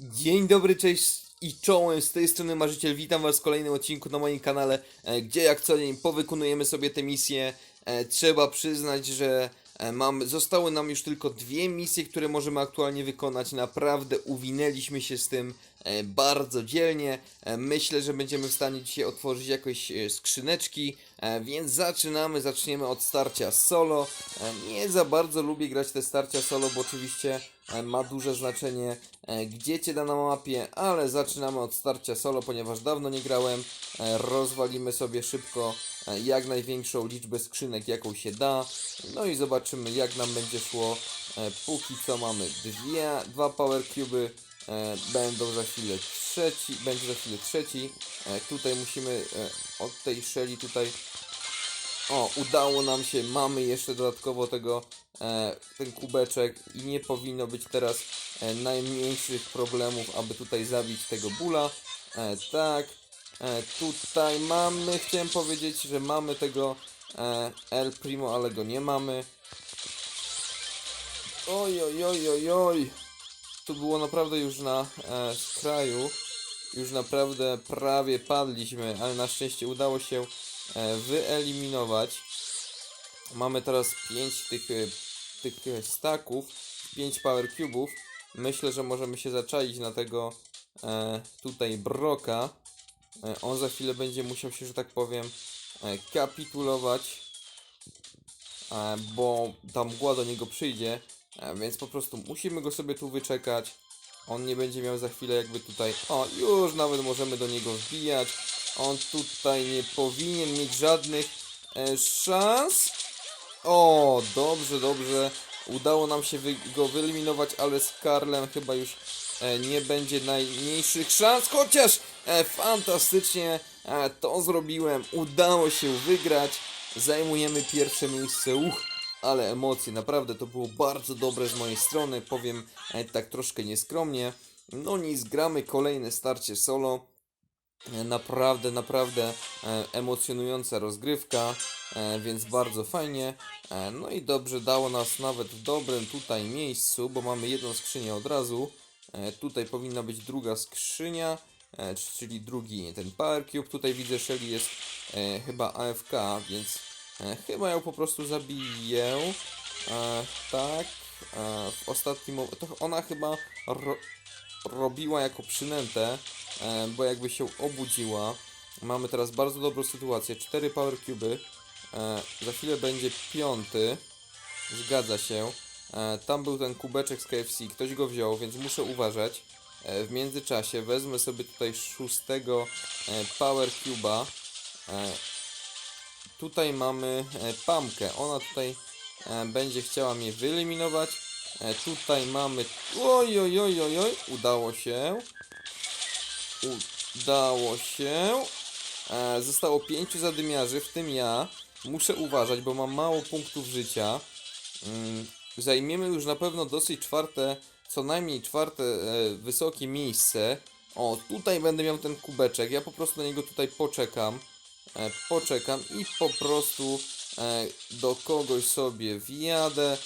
Dzień dobry, cześć i czołem, z tej strony Marzyciel, witam was w kolejnym odcinku na moim kanale, e, gdzie jak co dzień powykonujemy sobie te misje. E, Trzeba przyznać, że e, mamy, zostały nam już tylko dwie misje, które możemy aktualnie wykonać. Naprawdę uwinęliśmy się z tym e, bardzo dzielnie. E, Myślę, że będziemy w stanie dzisiaj otworzyć jakoś e, skrzyneczki, więc zaczynamy, zaczniemy od starcia solo. Nie za bardzo lubię grać te starcia solo, bo oczywiście ma duże znaczenie gdzie cię da na mapie, ale zaczynamy od starcia solo, ponieważ dawno nie grałem. Rozwalimy sobie szybko jak największą liczbę skrzynek, jaką się da. No i zobaczymy jak nam będzie szło. E, Póki co mamy dwie, dwa power cube'y. E, Będą za chwilę trzeci, będzie za chwilę trzeci. E, Tutaj musimy e, od tej szeli tutaj o, udało nam się, mamy jeszcze dodatkowo tego, e, ten kubeczek i nie powinno być teraz e, najmniejszych problemów, aby tutaj zabić tego bóla. E, tak, e, tutaj mamy, chciałem powiedzieć, że mamy tego e, El Primo, ale go nie mamy. Oj, oj, oj, oj, oj. Tu było naprawdę już na e, skraju. Już naprawdę prawie padliśmy, ale na szczęście udało się e, wyeliminować. Mamy teraz 5 tych, e, tych e, staków, 5 power cubów. Myślę, że możemy się zaczaić na tego e, tutaj Broka. E, on za chwilę będzie musiał się, że tak powiem, e, kapitulować, e, bo ta mgła do niego przyjdzie, więc po prostu musimy go sobie tu wyczekać. On nie będzie miał za chwilę jakby tutaj... O, już nawet możemy do niego wbijać. On tutaj nie powinien mieć żadnych szans. O, dobrze, dobrze. Udało nam się go wyeliminować, ale z Karlem chyba już nie będzie najmniejszych szans. Chociaż e, fantastycznie e, to zrobiłem. Udało się wygrać. Zajmujemy pierwsze miejsce. Uch, ale emocje. Naprawdę to było bardzo dobre z mojej strony. Powiem e, tak troszkę nieskromnie. No nic, gramy kolejne starcie solo. E, Naprawdę, naprawdę e, emocjonująca rozgrywka, e, więc bardzo fajnie. E, no i dobrze dało nas nawet w dobrym tutaj miejscu, bo mamy jedną skrzynię od razu. E, tutaj powinna być druga skrzynia, e, czyli drugi ten Power Cube. Tutaj widzę, Shelly jest e, chyba AFK, więc chyba ją po prostu zabiję. Tak, w ostatnim mo- to ona chyba ro robiła jako przynętę, bo jakby się obudziła. Mamy teraz bardzo dobrą sytuację. 4 power cuby. E, za chwilę będzie piąty. Zgadza się. E, tam był ten kubeczek z KFC. Ktoś go wziął, więc muszę uważać. E, w międzyczasie wezmę sobie tutaj szóstego e, power cuba. E, tutaj mamy Pamkę. Ona tutaj będzie chciała mnie wyeliminować. Tutaj mamy. Oj, oj, oj, oj, oj. Udało się. Udało się. Zostało pięciu zadymiarzy, w tym ja. Muszę uważać, bo mam mało punktów życia. Zajmiemy już na pewno dosyć czwarte, co najmniej czwarte e, wysokie miejsce. O, tutaj będę miał ten kubeczek. Ja po prostu na niego tutaj poczekam. E, poczekam i po prostu e, do kogoś sobie wjadę.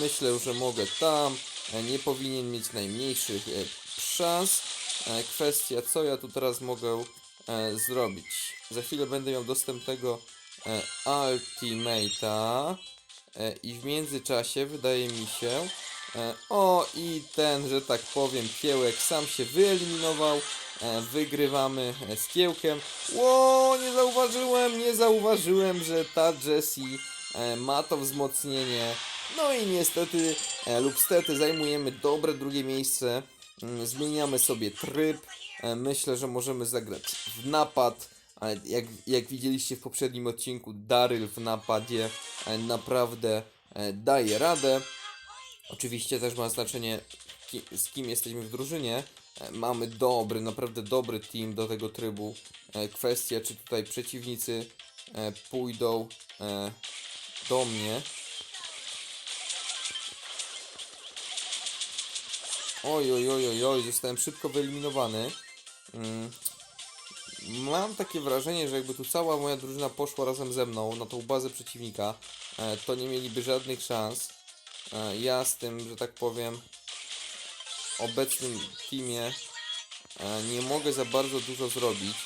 Myślę, że mogę tam. E, nie powinien mieć najmniejszych e, szans. E, kwestia, co ja tu teraz mogę e, zrobić. Za chwilę będę miał dostępnego e, Ultimate'a. E, I w międzyczasie wydaje mi się. E, o, i ten, że tak powiem, kiełek sam się wyeliminował. E, wygrywamy z kiełkiem. Ło, nie zauważyłem, nie zauważyłem, że ta Jessie ma to wzmocnienie. No i niestety lub stety zajmujemy dobre drugie miejsce. Mm, Zmieniamy sobie tryb. Myślę, że możemy zagrać w napad. Ale jak, jak widzieliście w poprzednim odcinku, Daryl w napadzie e, naprawdę e, daje radę. Oczywiście też ma znaczenie z kim jesteśmy w drużynie. E, Mamy dobry, naprawdę dobry team do tego trybu. Kwestia, czy tutaj przeciwnicy pójdą do mnie. Oj, oj, oj, oj, oj, zostałem szybko wyeliminowany. Mam takie wrażenie, że jakby tu cała moja drużyna poszła razem ze mną na tą bazę przeciwnika, e, to nie mieliby żadnych szans. E, ja z tym, że tak powiem, obecnym teamie e, nie mogę za bardzo dużo zrobić.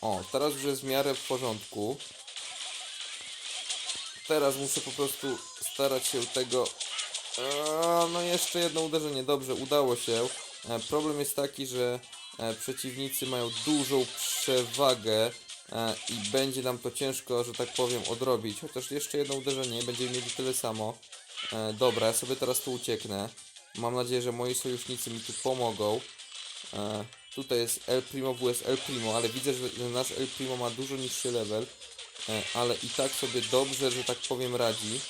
O, teraz już jest w miarę w porządku. Teraz muszę po prostu starać się tego. No jeszcze jedno uderzenie, dobrze, udało się. Problem jest taki, że przeciwnicy mają dużą przewagę e, i będzie nam to ciężko, że tak powiem, odrobić. Chociaż jeszcze jedno uderzenie, będziemy mieli tyle samo. E, dobra, ja sobie teraz tu ucieknę. Mam nadzieję, że moi sojusznicy mi tu pomogą. E, tutaj jest El Primo vs El Primo, ale widzę, że nasz El Primo ma dużo niższy level. E, ale i tak sobie dobrze, że tak powiem, radzi.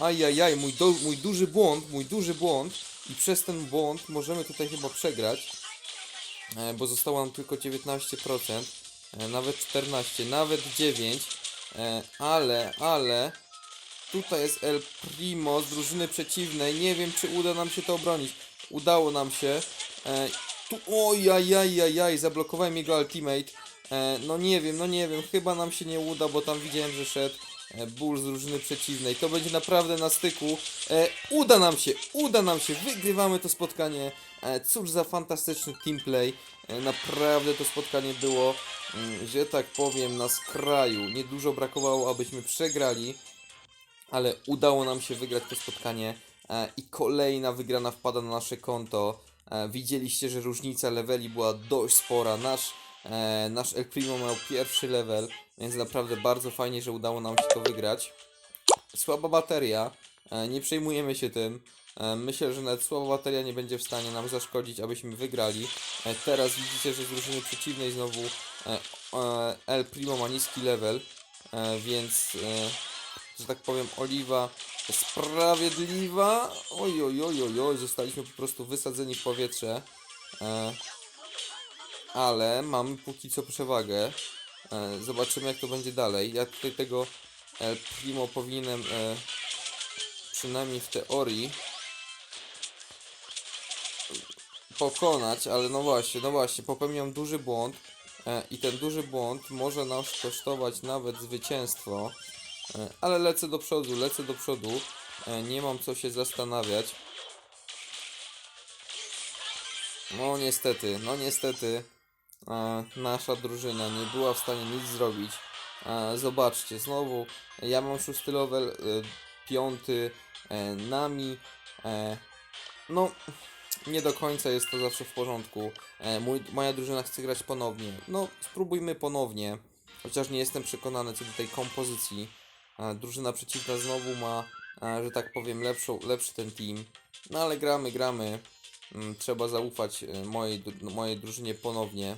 Ajajaj, mój, do, mój duży błąd, mój duży błąd i przez ten błąd możemy tutaj chyba przegrać, e, bo zostało nam tylko 19%, e, nawet 14, nawet 9, e, ale, ale tutaj jest El Primo z drużyny przeciwnej, nie wiem czy uda nam się to obronić, udało nam się, tu, ojajajajaj, zablokowałem jego ultimate, no nie wiem, no nie wiem, chyba nam się nie uda, bo tam widziałem, że szedł ból z drużyny przeciwnej. To będzie naprawdę na styku. E, uda nam się, uda nam się, wygrywamy to spotkanie. E, cóż za fantastyczny teamplay. E, naprawdę to spotkanie było, mm, że tak powiem, na skraju. Niedużo brakowało, abyśmy przegrali, ale udało nam się wygrać to spotkanie. E, I kolejna wygrana wpada na nasze konto. E, widzieliście, że różnica leveli była dość spora. Nasz, e, nasz El Primo miał pierwszy level, więc naprawdę bardzo fajnie, że udało nam się to wygrać. Słaba bateria, e, nie przejmujemy się tym. E, myślę, że nawet słaba bateria nie będzie w stanie nam zaszkodzić, abyśmy wygrali. E, teraz widzicie, że z drużyny przeciwnej znowu e, e, El Primo ma niski level, e, więc, e, że tak powiem, Oliwa sprawiedliwa. Oj, oj, oj, oj, oj, zostaliśmy po prostu wysadzeni w powietrze. E, ale mamy póki co przewagę. E, zobaczymy jak to będzie dalej. Ja tutaj tego e, Primo powinienem e, przynajmniej w teorii pokonać, ale no właśnie, no właśnie, popełniam duży błąd i ten duży błąd może nas kosztować nawet zwycięstwo, ale lecę do przodu, lecę do przodu, nie mam co się zastanawiać. No niestety, no niestety nasza drużyna nie była w stanie nic zrobić. Zobaczcie, znowu ja mam szósty level, e, piąty e, nami. E, no, nie do końca jest to zawsze w porządku. Mój, moja drużyna chce grać ponownie. No, spróbujmy ponownie. Chociaż nie jestem przekonany co do tej kompozycji. Drużyna przeciwna znowu ma, że tak powiem, lepszą, lepszy ten team. No ale gramy, gramy. Mm, Trzeba zaufać e, mojej, mojej drużynie ponownie.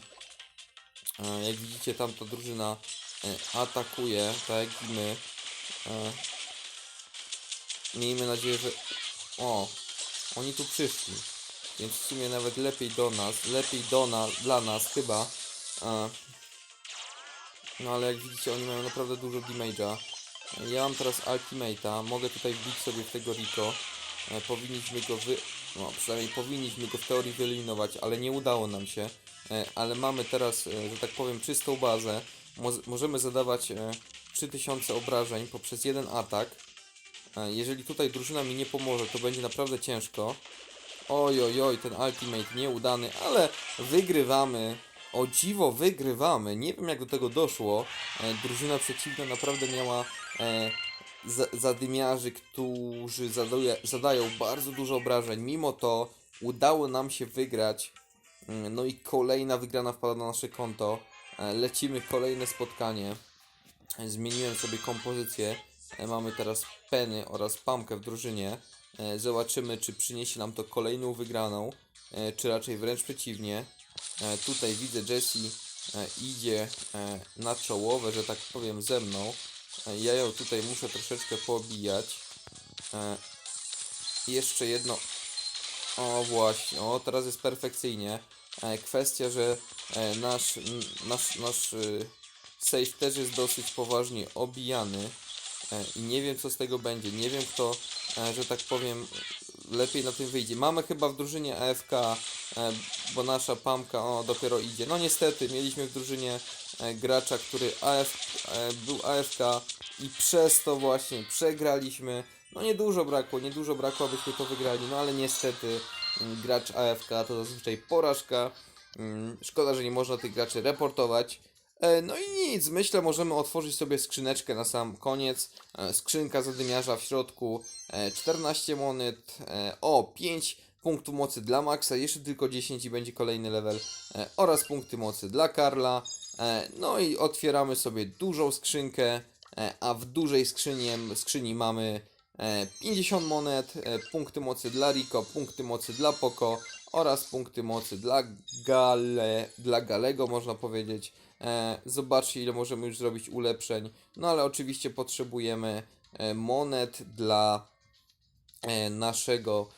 E, Jak widzicie, tamta drużyna e, atakuje, tak jak i my. E, Miejmy nadzieję, że... O, oni tu przyszli. Więc w sumie nawet lepiej do nas, lepiej do nas, dla nas chyba. No ale jak widzicie, oni mają naprawdę dużo damage'a. Ja mam teraz ultimate'a, mogę tutaj wbić sobie w tego Rico. Powinniśmy go wy... No, przynajmniej powinniśmy go w teorii wyeliminować, ale nie udało nam się. E, Ale mamy teraz, e, że tak powiem, czystą bazę. Mo możemy zadawać e, 3000 obrażeń poprzez jeden atak. E, Jeżeli tutaj drużyna mi nie pomoże, to będzie naprawdę ciężko. Oj, oj, oj, ten ultimate nieudany, ale wygrywamy. O dziwo, wygrywamy. Nie wiem jak do tego doszło. E, drużyna przeciwna naprawdę miała e, zadymiarzy, którzy zadaje, zadają bardzo dużo obrażeń. Mimo to udało nam się wygrać. Mm, No i kolejna wygrana wpada na nasze konto. E, lecimy kolejne spotkanie. E, Zmieniłem sobie kompozycję. E, Mamy teraz Penny oraz Pamkę w drużynie. Zobaczymy, czy przyniesie nam to kolejną wygraną, czy raczej wręcz przeciwnie. Tutaj widzę Jessie idzie na czołowe, że tak powiem, ze mną. E, Ja ją tutaj muszę troszeczkę poobijać. E, Jeszcze jedno. O właśnie, o teraz jest perfekcyjnie. E, Kwestia, że nasz, nasz, nasz y, save też jest dosyć poważnie obijany. I nie wiem co z tego będzie. Nie wiem kto, że tak powiem, lepiej na tym wyjdzie. Mamy chyba w drużynie AFK, bo nasza Pamka o, dopiero idzie. No niestety, mieliśmy w drużynie gracza, który AF, e, był AFK i przez to właśnie przegraliśmy. No niedużo brakło, niedużo brakło, abyśmy to wygrali, no ale niestety mm, gracz AFK to zazwyczaj porażka. Mm, Szkoda, że nie można tych graczy reportować. E, No i nic, myślę, możemy otworzyć sobie skrzyneczkę na sam koniec. E, Skrzynka zadymiarza w środku, e, 14 monet, e, o 5 punktów mocy dla Maxa, jeszcze tylko 10 i będzie kolejny level, e, oraz punkty mocy dla Karla. E, No i otwieramy sobie dużą skrzynkę, e, a w dużej skrzyni, skrzyni mamy e, 50 monet, e, punkty mocy dla Rico, punkty mocy dla Poco oraz punkty mocy dla Gale, dla Galego można powiedzieć. Zobaczcie ile możemy już zrobić ulepszeń. No ale oczywiście potrzebujemy monet dla naszego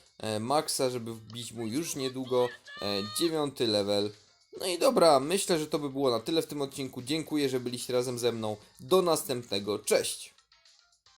Maxa, żeby wbić mu już niedługo e, dziewiąty level. No i dobra, myślę, że to by było na tyle w tym odcinku. Dziękuję, że byliście razem ze mną. Do następnego. Cześć!